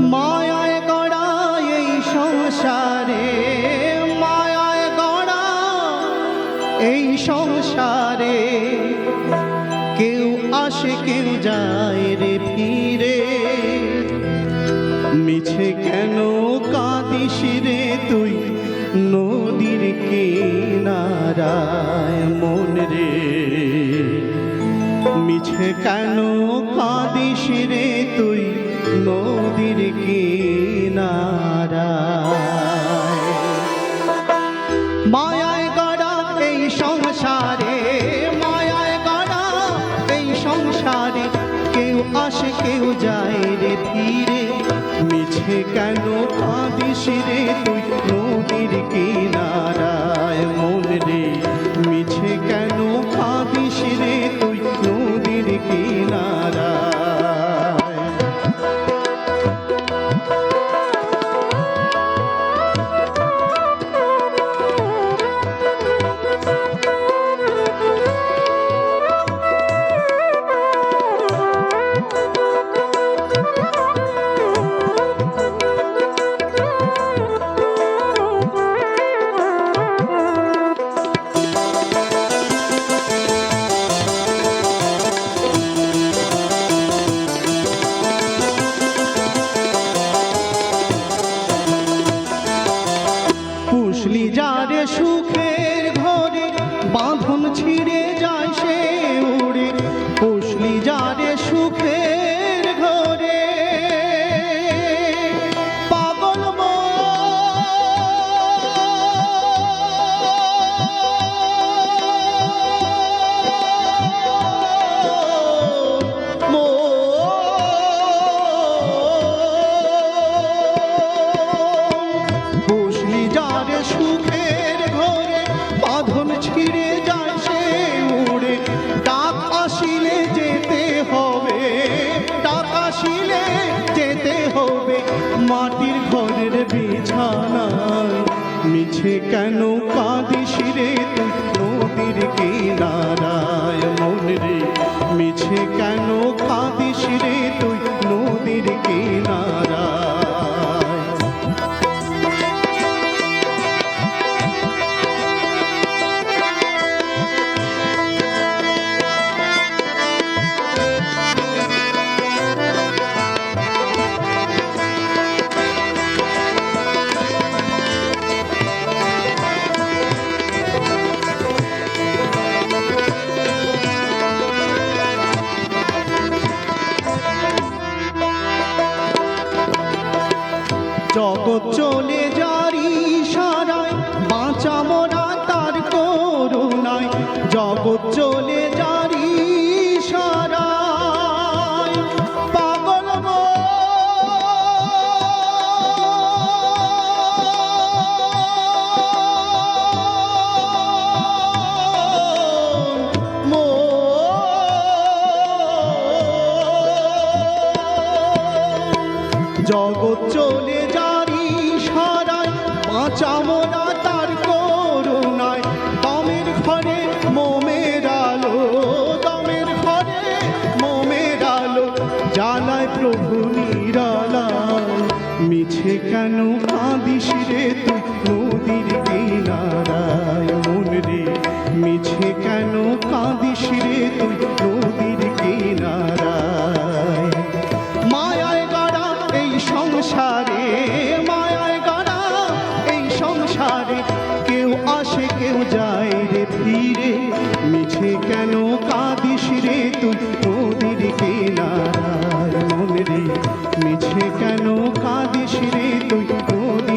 মায়ায় গড়া এই সংসারে, মায়ায় গড়া এই সংসারে। কেউ আসে, কেউ যায় রে ফিরে। মিছে কেন কাঁদিস রে তুই নদীর কিনারায় মন রে? মিছে কেন কাঁদিস রে তুই নদীর কিনারায়। মায়ায় গড়া এই সংসারে, মায়ায় গড়া এই সংসারে, কেউ আসে, কেউ যায় রে ফিরে। মিছে কেন কাঁদিস রে তুই নদীর কিনারায়? মন রে কেন কাঁদিস রে তুই? নদীর কিনারায় মন রে। মিছে কেন রে তুই? চলে যারি সারায় বাঁচা মোরা তার করুণায় জগৎ চলে যারি সারায় পাগল। জগৎ চলে যারি সারায় বাঁচামোনা তার করুণায়। দমের ঘরে মোমের আলো, দমের ঘরে মোমের আলো জ্বালায় প্রভু নিরালা মিছে কেন কাঁদিস রে তুই? ফিরে, মিছে কেন কাঁদিস রে তুই? নদীর কেনার মন রে, মিছে কেন কাঁদিস রে তুই? ওদের